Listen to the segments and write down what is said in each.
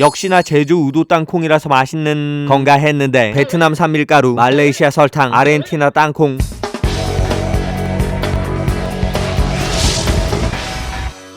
역시나 제주 우도 땅콩이라서 맛있는 건가 했는데 베트남 산밀가루, 말레이시아 설탕, 아르헨티나 땅콩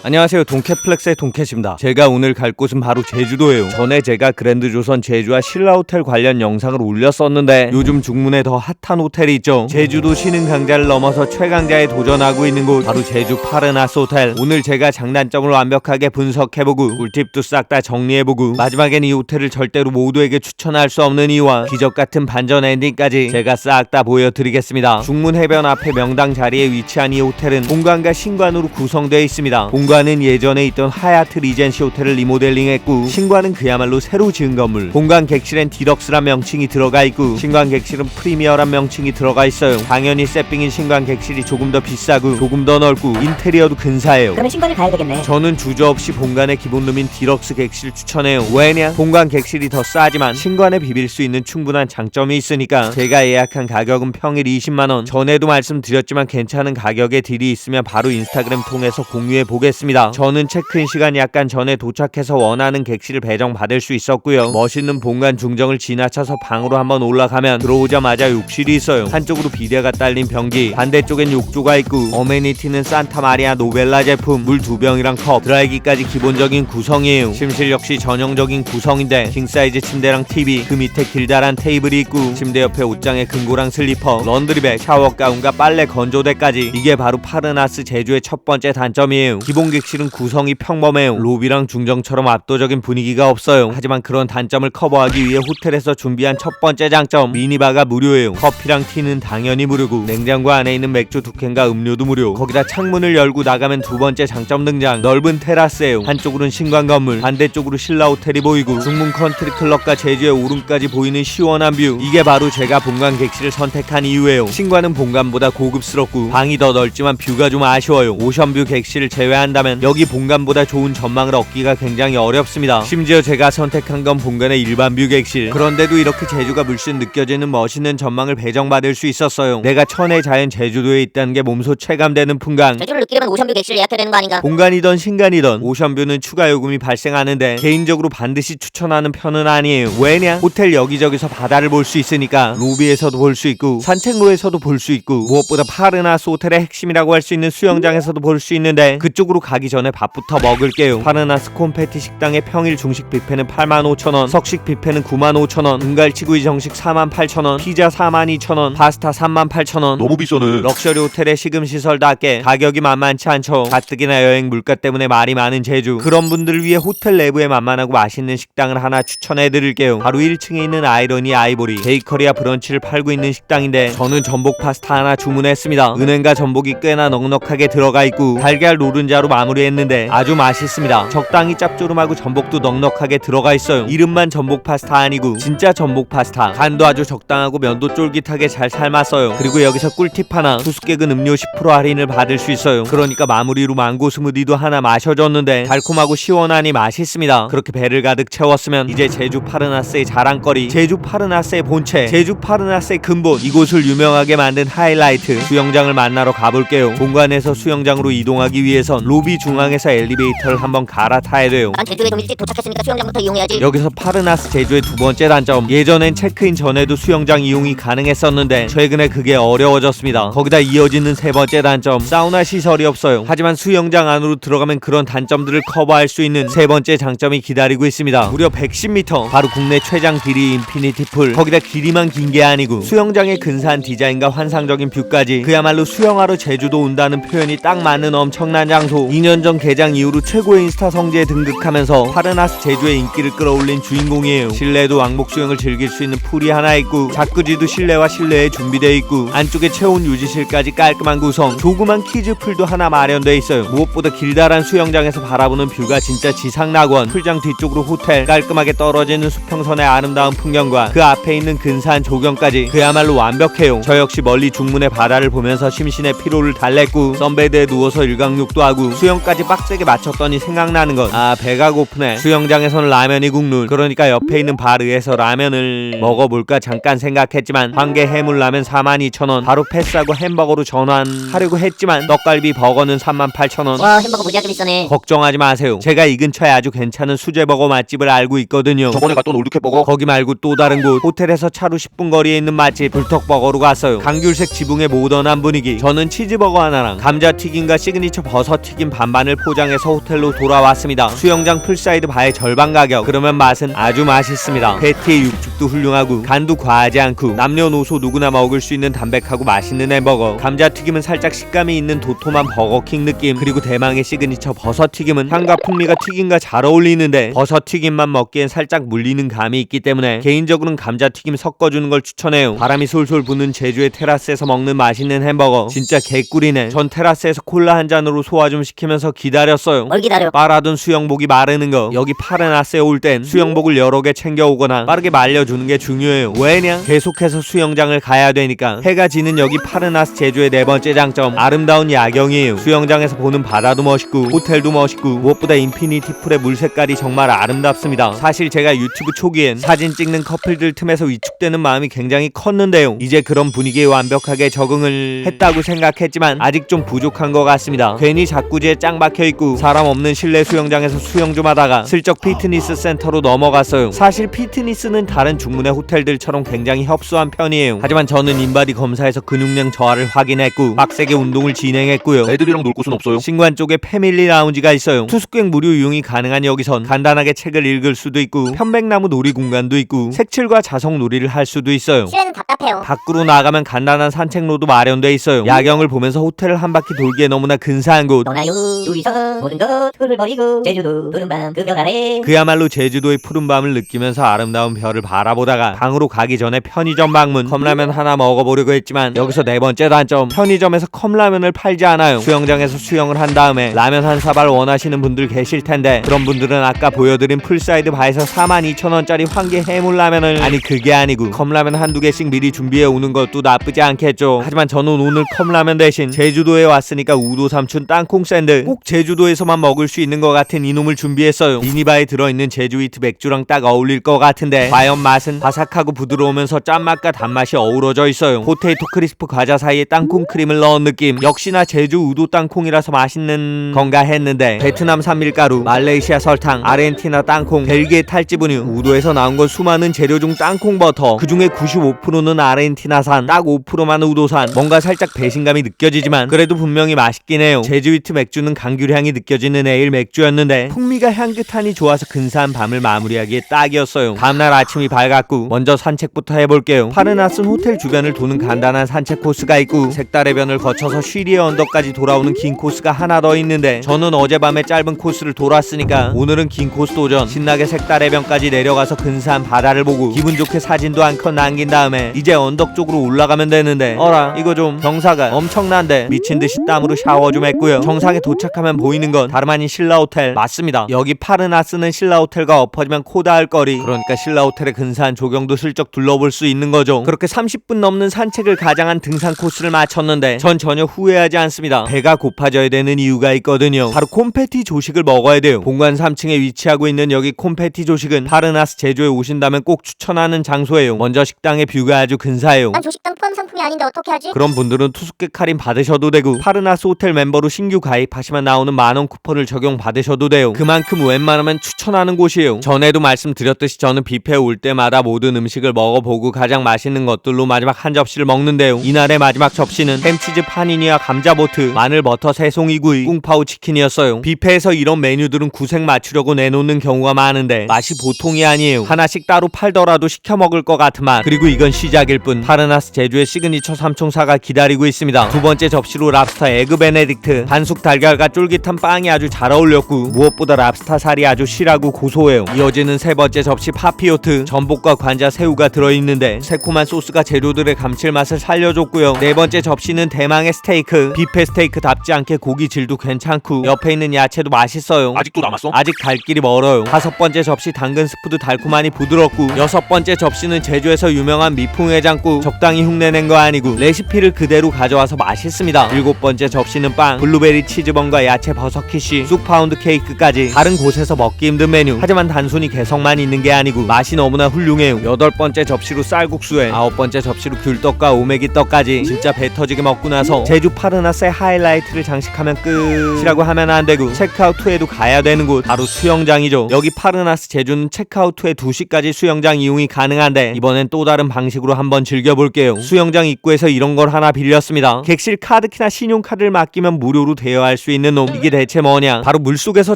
안녕하세요. 동캐플렉스의 동캐입니다. 제가 오늘 갈 곳은 바로 제주도예요. 전에 제가 그랜드조선 제주와 신라호텔 관련 영상을 올렸었는데 요즘 중문에 더 핫한 호텔이 있죠. 제주도 신흥 강자를 넘어서 최강자에 도전하고 있는 곳. 바로 제주 파르나스 호텔. 오늘 제가 장단점을 완벽하게 분석해보고 꿀팁도 싹 다 정리해보고 마지막엔 이 호텔을 절대로 모두에게 추천할 수 없는 이유와 기적같은 반전 엔딩까지 제가 싹 다 보여드리겠습니다. 중문 해변 앞에 명당 자리에 위치한 이 호텔은 본관과 신관으로 구성되어 있습니다. 본관 은 예전에 있던 하얏트 리젠시 호텔을 리모델링했고 신관은 그야말로 새로 지은 건물 본관 객실엔 디럭스란 명칭이 들어가 있고 신관 객실은 프리미어란 명칭이 들어가 있어요 당연히 세핑인 신관 객실이 조금 더 비싸고 조금 더 넓고 인테리어도 근사해요 그러면 신관을 가야 되겠네. 저는 주저없이 본관의 기본룸인 디럭스 객실 추천해요. 왜냐? 본관 객실이 더 싸지만 신관에 비빌 수 있는 충분한 장점이 있으니까 제가 예약한 가격은 평일 20만 원. 전에도 말씀드렸지만 괜찮은 가격의 딜이 있으면 바로 인스타그램 통해서 공유해 보겠습니다. 저는 체크인 시간 약간 전에 도착해서 원하는 객실을 배정받을 수 있었고요. 멋있는 본관 중정을 지나쳐서 방으로 한번 올라가면 들어오자마자 욕실이 있어요. 한쪽으로 비데가 딸린 변기, 반대쪽엔 욕조가 있고 어메니티는 산타 마리아 노벨라 제품, 물 두 병이랑 컵, 드라이기까지 기본적인 구성이에요. 침실 역시 전형적인 구성인데 킹 사이즈 침대랑 TV, 그 밑에 길다란 테이블이 있고 침대 옆에 옷장에 금고랑 슬리퍼, 런드리백, 샤워 가운과 빨래 건조대까지 이게 바로 파르나스 제주의 첫 번째 단점이에요. 기본 객실은 구성이 평범해요. 로비랑 중정처럼 압도적인 분위기가 없어요. 하지만 그런 단점을 커버하기 위해 호텔에서 준비한 첫 번째 장점 미니바가 무료예요. 커피랑 티는 당연히 무료고 냉장고 안에 있는 맥주 두 캔과 음료도 무료. 거기다 창문을 열고 나가면 두 번째 장점 등장. 넓은 테라스예요. 한쪽으로는 신관 건물, 반대쪽으로 신라 호텔이 보이고 중문 컨트리 클럽과 제주의 오름까지 보이는 시원한 뷰. 이게 바로 제가 본관 객실을 선택한 이유예요. 신관은 본관보다 고급스럽고 방이 더 넓지만 뷰가 좀 아쉬워요. 오션뷰 객실을 제외한다면 여기 본관보다 좋은 전망을 얻기가 굉장히 어렵습니다. 심지어 제가 선택한 건 본관의 일반 뷰 객실. 그런데도 이렇게 제주가 물씬 느껴지는 멋있는 전망을 배정받을 수 있었어요. 내가 천혜 자연 제주도에 있다는 게 몸소 체감되는 풍광. 제주를 느끼려면 오션뷰 객실 예약해야 되는 거 아닌가? 공간이던 신간이던 오션뷰는 추가 요금이 발생하는데 개인적으로 반드시 추천하는 편은 아니에요. 왜냐? 호텔 여기저기서 바다를 볼 수 있으니까 로비에서도 볼 수 있고 산책로에서도 볼 수 있고 무엇보다 파르나스 호텔의 핵심이라고 할 수 있는 수영장에서도 볼 수 있는데 그쪽으로 가기 전에 밥부터 먹을게요. 파르나스 콤페티 식당의 평일 중식 뷔페는 85,000원, 석식 뷔페는 95,000원, 은갈치구이 정식 48,000원, 피자 42,000원, 파스타 38,000원, 너무 비싸네. 럭셔리 호텔의 시금 시설답게 가격이 만만치 않죠. 가뜩이나 여행 물가 때문에 말이 많은 제주. 그런 분들을 위해 호텔 내부에 만만하고 맛있는 식당을 하나 추천해 드릴게요. 바로 1층에 있는 아이러니 아이보리 베이커리와 브런치를 팔고 있는 식당인데 저는 전복 파스타 하나 주문했습니다. 은행과 전복이 꽤나 넉넉하게 들어가 있고 달걀 노른자로 마무리했는데 아주 맛있습니다. 적당히 짭조름하고 전복도 넉넉하게 들어가 있어요. 이름만 전복 파스타 아니고 진짜 전복 파스타. 간도 아주 적당하고 면도 쫄깃하게 잘 삶았어요. 그리고 여기서 꿀팁 하나 수수께근 음료 10% 할인을 받을 수 있어요. 그러니까 마무리로 망고 스무디도 하나 마셔줬는데 달콤하고 시원하니 맛있습니다. 그렇게 배를 가득 채웠으면 이제 제주 파르나스의 자랑거리 제주 파르나스의 본체 제주 파르나스의 근본 이곳을 유명하게 만든 하이라이트 수영장을 만나러 가볼게요. 본관에서 수영장으로 이동하기 위해선 로비 중앙에서 엘리베이터를 한번 갈아타야 돼요. 난 제주에 좀 일찍 도착했으니까 수영장부터 이용해야지. 여기서 파르나스 제주의 두 번째 단점. 예전엔 체크인 전에도 수영장 이용이 가능했었는데 최근에 그게 어려워졌습니다. 거기다 이어지는 세 번째 단점. 사우나 시설이 없어요. 하지만 수영장 안으로 들어가면 그런 단점들을 커버할 수 있는 세 번째 장점이 기다리고 있습니다. 무려 110m 바로 국내 최장 길이 인피니티 풀. 거기다 길이만 긴 게 아니고 수영장의 근사한 디자인과 환상적인 뷰까지. 그야말로 수영하러 제주도 온다는 표현이 딱 맞는 엄청난 장소 2년 전 개장 이후로 최고의 인스타 성지에 등극하면서 파르나스 제주의 인기를 끌어올린 주인공이에요. 실내에도 왕복 수영을 즐길 수 있는 풀이 하나 있고 자쿠지도 실내와 실내에 준비되어 있고 안쪽에 체온 유지실까지 깔끔한 구성 조그만 키즈 풀도 하나 마련돼 있어요. 무엇보다 길다란 수영장에서 바라보는 뷰가 진짜 지상낙원 풀장 뒤쪽으로 호텔 깔끔하게 떨어지는 수평선의 아름다운 풍경과 그 앞에 있는 근사한 조경까지 그야말로 완벽해요. 저 역시 멀리 중문의 바다를 보면서 심신의 피로를 달랬고 선베드에 누워서 일광욕도 하고 수영까지 빡세게 맞췄더니 생각나는 것. 아 배가 고프네. 수영장에서는 라면이 국룰. 그러니까 옆에 있는 바르에서 라면을 먹어볼까 잠깐 생각했지만 황게 해물라면 42,000원. 바로 패스하고 햄버거로 전환하려고 했지만 떡갈비 버거는 38,000원. 와 햄버거 무지하게 비싸네 걱정하지 마세요. 제가 이 근처에 아주 괜찮은 수제버거 맛집을 알고 있거든요. 저번에 갔던 올드캣버거 거기 말고 또 다른 곳 호텔에서 차로 10분 거리에 있는 맛집 불떡버거로 갔어요 강귤색 지붕의 모던한 분위기 저는 치즈버거 하나랑 감자튀김과 시그니처 버섯튀김 반반을 포장해서 호텔로 돌아왔습니다. 수영장 풀사이드 바의 절반 가격. 그러면 맛은 아주 맛있습니다. 패티의 육즙도 훌륭하고 간도 과하지 않고 남녀노소 누구나 먹을 수 있는 담백하고 맛있는 햄버거. 감자튀김은 살짝 식감이 있는 도톰한 버거킹 느낌. 그리고 대망의 시그니처 버섯튀김은 향과 풍미가 튀김과 잘 어울리는데 버섯튀김만 먹기엔 살짝 물리는 감이 있기 때문에 개인적으로는 감자튀김 섞어주는 걸 추천해요. 바람이 솔솔 부는 제주의 테라스에서 먹는 맛있는 햄버거. 진짜 개꿀이네. 전 테라스에서 콜라 한 잔으로 소화 좀 시 키면서 기다렸어요. 뭘 기다려? 빨아둔 수영복이 마르는 거. 여기 파르나스에 올 땐 수영복을 여러 개 챙겨오거나 빠르게 말려주는 게 중요해요. 왜냐? 계속해서 수영장을 가야 되니까. 해가 지는 여기 파르나스 제주의 네 번째 장점. 아름다운 야경이에요. 수영장에서 보는 바다도 멋있고 호텔도 멋있고 무엇보다 인피니티 풀의 물 색깔이 정말 아름답습니다. 사실 제가 유튜브 초기엔 사진 찍는 커플들 틈에서 위축되는 마음이 굉장히 컸는데요. 이제 그런 분위기에 완벽하게 적응을 했다고 생각했지만 아직 좀 부족한 것 같습니다. 괜히 자꾸 짱 박혀있고 사람 없는 실내 수영장에서 수영 좀 하다가 슬쩍 피트니스 센터로 넘어갔어요 사실 피트니스는 다른 중문의 호텔들처럼 굉장히 협소한 편이에요 하지만 저는 인바디 검사에서 근육량 저하를 확인했고 빡세게 운동을 진행했고요 애들이랑 놀 곳은 없어요 신관 쪽에 패밀리 라운지가 있어요. 투숙객 무료 이용이 가능한 여기선 간단하게 책을 읽을 수도 있고 편백나무 놀이 공간도 있고 색칠과 자석 놀이를 할 수도 있어요. 실내는 답답해요 밖으로 나가면 간단한 산책로도 마련돼 있어요. 야경을 보면서 호텔을 한 바퀴 돌기에 너무나 근사한 곳. 떠나요 둘이서 모든 것 흙을 버리고 제주도 푸른밤 그벽 아래. 그야말로 제주도의 푸른 밤을 느끼면서 아름다운 별을 바라보다가 방으로 가기 전에 편의점 방문. 컵라면 하나 먹어보려고 했지만 여기서 네 번째 단점. 편의점에서 컵라면을 팔지 않아요. 수영장에서 수영을 한 다음에 라면 한 사발 원하시는 분들 계실 텐데 그런 분들은 아까 보여드린 풀사이드 바에서 42,000원짜리 황게 해물라면을. 아니 그게 아니고 컵라면 한두 개씩 미리 준비해 오는 것도 나쁘지 않겠죠. 하지만 저는 오늘 컵라면 대신 제주도에 왔으니까 우도 삼촌 땅콩 샌드 꼭 제주도에서만 먹을 수 있는 것 같은 이놈을 준비했어요. 미니바에 들어있는 제주이트 맥주랑 딱 어울릴 것 같은데. 과연 맛은? 바삭하고 부드러우면서 짠맛과 단맛이 어우러져 있어요. 포테이토 크리스프 과자 사이에 땅콩 크림을 넣은 느낌. 역시나 제주 우도 땅콩이라서 맛있는 건가 했는데. 베트남 산밀가루 말레이시아 설탕 아르헨티나 땅콩 벨기에 탈지분유 우도에서 나온 건 수많은 재료 중 땅콩 버터. 그 중에 95%는 아르헨티나산 딱 5%만 우도산. 뭔가 살짝 배신감이 느껴지지만 그래도 분명히 맛있긴 해요. 제주이트 맥주 는 강귤향이 느껴지는 에일 맥주였는데 풍미가 향긋하니 좋아서 근사한 밤을 마무리하기에 딱이었어요. 다음날 아침이 밝았고 먼저 산책부터 해볼게요. 파르나스는 호텔 주변을 도는 간단한 산책 코스가 있고 색달의 변을 거쳐서 쉬리의 언덕까지 돌아오는 긴 코스가 하나 더 있는데 저는 어젯밤에 짧은 코스를 돌았으니까 오늘은 긴 코스 도전. 신나게 색달의 변까지 내려가서 근사한 바다를 보고 기분 좋게 사진도 한 컷 남긴 다음에 이제 언덕 쪽으로 올라가면 되는데 어라 이거 좀 경사가 엄청난데 미친 듯이 땀으로 샤워 좀 했고요. 정상에 도착하면 보이는 건 다름 아닌 신라 호텔. 맞습니다. 여기 파르나 스는 신라 호텔과 엎어지면 코다할 거리. 그러니까 신라 호텔의 근사한 조경도 슬쩍 둘러볼 수 있는 거죠. 그렇게 30분 넘는 산책을 가장한 등산 코스를 마쳤는데 전 전혀 후회하지 않습니다. 배가 고파져야 되는 이유가 있거든요. 바로 콤페티 조식을 먹어야 돼요. 본관 3층에 위치하고 있는 여기 콤페티 조식은 파르나스 제주에 오신다면 꼭 추천하는 장소예요. 먼저 식당의 뷰가 아주 근사해요. 난 조식당 포함 상품이 아닌데 어떻게 하지? 그런 분들은 투숙객 할인 받으셔도 되고 파르나스 호텔 멤버로 신규 가입 하시면 나오는 만원 쿠폰을 적용 받으셔도 돼요. 그만큼 웬만하면 추천하는 곳이에요. 전에도 말씀드렸듯이 저는 뷔페 올 때마다 모든 음식을 먹어보고 가장 맛있는 것들로 마지막 한 접시를 먹는데요. 이날의 마지막 접시는 햄치즈 파니니와 감자보트 마늘 버터 새송이구이 꿍파우 치킨이었어요. 뷔페에서 이런 메뉴들은 구색 맞추려고 내놓는 경우가 많은데 맛이 보통이 아니에요. 하나씩 따로 팔더라도 시켜 먹을 것 같은 맛 그리고 이건 시작일 뿐 파르나스 제주의 시그니처 삼총사가 기다리고 있습니다. 두 번째 접시로 랍스터 에그 베네딕트 반숙 달걀 과 쫄깃한 빵이 아주 잘 어울렸고 무엇보다 랍스터 살이 아주 실하고 고소해요 이어지는 세 번째 접시 파피오트 전복과 관자 새우가 들어있는데 새콤한 소스가 재료들의 감칠맛을 살려줬고요 네 번째 접시는 대망의 스테이크 뷔페 스테이크답지 않게 고기 질도 괜찮고 옆에 있는 야채도 맛있어요 아직도 남았어? 아직 갈 길이 멀어요. 다섯 번째 접시 당근 스프도 달콤하니 부드럽고 여섯 번째 접시는 제주에서 유명한 미풍 해장국 적당히 흉내낸 거거 아니고 레시피를 그대로 가져와서 맛있습니다. 일곱 번째 접시는 빵, 블루베리 치즈 번과 야채 버섯 키시, 쑥 파운드 케이크까지 다른 곳에서 먹기 힘든 메뉴. 하지만 단순히 개성만 있는 게 아니고 맛이 너무나 훌륭해요. 여덟 번째 접시로 쌀국수에 아홉 번째 접시로 귤떡과 오메기 떡까지 진짜 배 터지게 먹고 나서 제주 파르나스의 하이라이트를 장식하면 끝이라고 하면 안 되고 체크아웃 후에도 가야 되는 곳 바로 수영장이죠. 여기 파르나스 제주는 체크아웃 후에 2시까지 수영장 이용이 가능한데 이번엔 또 다른 방식으로 한번 즐겨볼게요. 수영장 입구에서 이런 걸 하나 빌렸습니다. 객실 카드키나 신용카드를 맡기면 무료로 대여할 수 있는 놈. 이게 대체 뭐냐? 바로 물속에서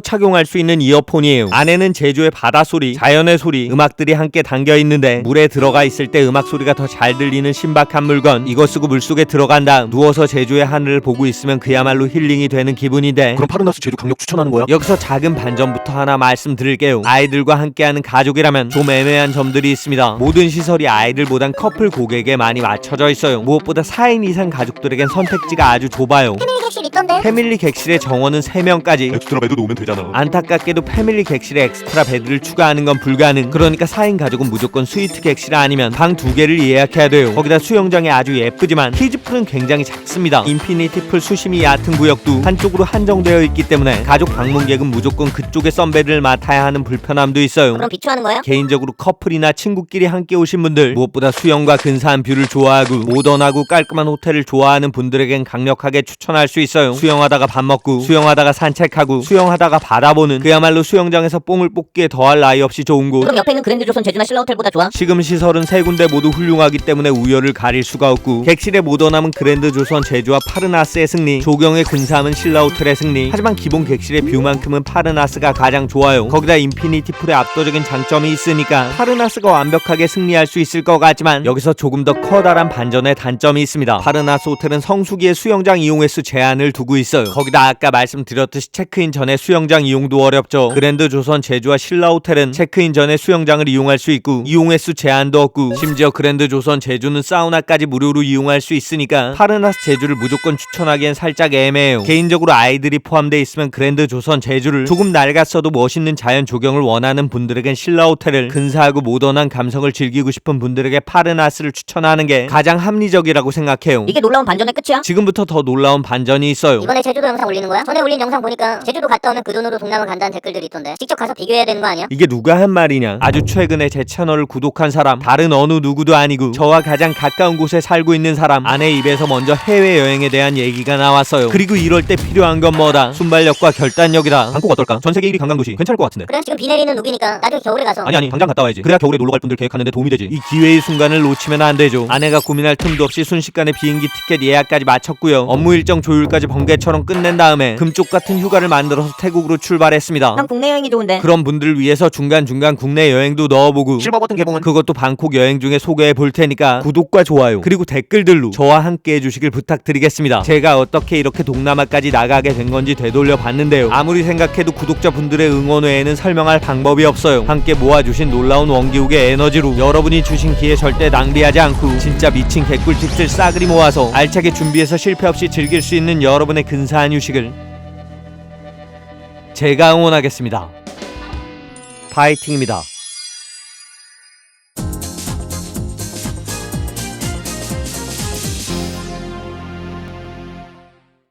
착용할 수 있는 이어폰이에요. 안에는 제주의 바다 소리, 자연의 소리, 음악들이 함께 담겨 있는데 물에 들어가 있을 때 음악 소리가 더 잘 들리는 신박한 물건. 이거 쓰고 물속에 들어간 다음 누워서 제주의 하늘을 보고 있으면 그야말로 힐링이 되는 기분인데 그럼 파르나스 제주 강력 추천하는 거야? 여기서 작은 반전부터 하나 말씀드릴게요. 아이들과 함께하는 가족이라면 좀 애매한 점들이 있습니다. 모든 시설이 아이들보단 커플 고객에 많이 맞춰져 있어요. 무엇보다 4인 이상 가족들에겐 선택지가 아주 좁아요. 객실 있던데 패밀리 객실 의 정원은 3명까지. 엑스트라 베드 놓으면 되잖아 안타깝게도 패밀리 객실에 엑스트라 베드를 추가하는 건 불가능. 그러니까 4인 가족은 무조건 스위트 객실 아니면 방 두 개를 예약해야 돼요. 거기다 수영장이 아주 예쁘지만 키즈풀은 굉장히 작습니다. 인피니티 풀 수심이 얕은 구역도 한쪽으로 한정되어 있기 때문에 가족 방문객은 무조건 그쪽에 썬베드를 맡아야 하는 불편함도 있어요. 그럼 비추하는 거야? 개인적으로 커플이나 친구끼리 함께 오신 분들 무엇보다 수영과 근사한 뷰를 좋아하고 모던하고 깔끔한 호텔을 좋아하는 분들에겐 강력하게 추천할 수 있어요 수영하다가 밥 먹고 수영하다가 산책하고 수영하다가 바다 보는 그야말로 수영장에서 뽕을 뽑기에 더할 나위 없이 좋은 곳. 그럼 옆에 있는 그랜드 조선 제주나 신라 호텔보다 좋아? 지금 시설은 세 군데 모두 훌륭하기 때문에 우열을 가릴 수가 없고 객실의 모던함은 그랜드 조선 제주와 파르나스의 승리 조경의 근사함은 신라 호텔의 승리. 하지만 기본 객실의 뷰만큼은 파르나스가 가장 좋아요. 거기다 인피니티 풀의 압도적인 장점이 있으니까 파르나스가 완벽하게 승리할 수 있을 것 같지만 여기서 조금 더 커다란 반전의 단점이 있습니다. 파르나스 호텔은 성수기에 수영장 이용 횟수 제한을 두고 있어요. 거기 다 아까 말씀드렸듯이 체크인 전에 수영장 이용도 어렵죠. 그랜드 조선 제주와 신라 호텔은 체크인 전에 수영장을 이용할 수 있고 이용 횟수 제한도 없고 심지어 그랜드 조선 제주는 사우나까지 무료로 이용할 수 있으니까 파르나스 제주를 무조건 추천하기엔 살짝 애매해요. 개인적으로 아이들이 포함돼 있으면 그랜드 조선 제주를 조금 낡았어도 멋있는 자연 조경을 원하는 분들에겐 신라 호텔을 근사하고 모던한 감성을 즐기고 싶은 분들에게 파르나스를 추천하는 게 가장 합리적이라고 생각해요. 이게 놀라운 반전의 끝이야? 지금부터 더 놀라운 반전이 있어요. 이번에 제주도 영상 올리는 거야? 전에 올린 영상 보니까 제주도 갔다 오면 그 돈으로 동남아 간다는 댓글들이 있던데. 직접 가서 비교해야 되는 거 아니야? 이게 누가 한 말이냐? 아주 최근에 제 채널을 구독한 사람. 다른 어느 누구도 아니고 저와 가장 가까운 곳에 살고 있는 사람. 아내 입에서 먼저 해외여행에 대한 얘기가 나왔어요. 그리고 이럴 때 필요한 건 뭐다? 순발력과 결단력이다. 방콕 어떨까? 전 세계 1위 관광도시. 괜찮을 것 같은데. 그래 지금 비 내리는 룩이니까 나중에 겨울에 가서. 아니 아니 당장 갔다 와야지. 그래야 겨울에 놀러 갈 분들 계획하는데 도움이 되지. 이 기회의 순간을 놓치면 안 되죠. 아내가 고민할 틈도 없이 순식간에 비행기 티켓 예약까지 마쳤고요. 업무 일정 조율까지 번개처럼 끝낸 다음에 금쪽 같은 휴가를 만들어서 태국으로 출발했습니다. 형 국내 여행이 좋은데. 그런 분들을 위해서 중간중간 국내 여행도 넣어보고 실버 버튼 개봉은? 그것도 방콕 여행 중에 소개해 볼 테니까 구독과 좋아요 그리고 댓글들로 저와 함께 해주시길 부탁드리겠습니다. 제가 어떻게 이렇게 동남아까지 나가게 된 건지 되돌려 봤는데요. 아무리 생각해도 구독자분들의 응원 외에는 설명할 방법이 없어요. 함께 모아주신 놀라운 원기욱의 에너지로 여러분이 주신 기회 절대 낭비하지 않고 진짜 미친 개꿀팁들 싸그리 모아서 알차게 준비해서 실패 없이 즐길 수 있는 여러분의 근사한 휴식 을 제가 응원하겠습니다. 파이팅입니다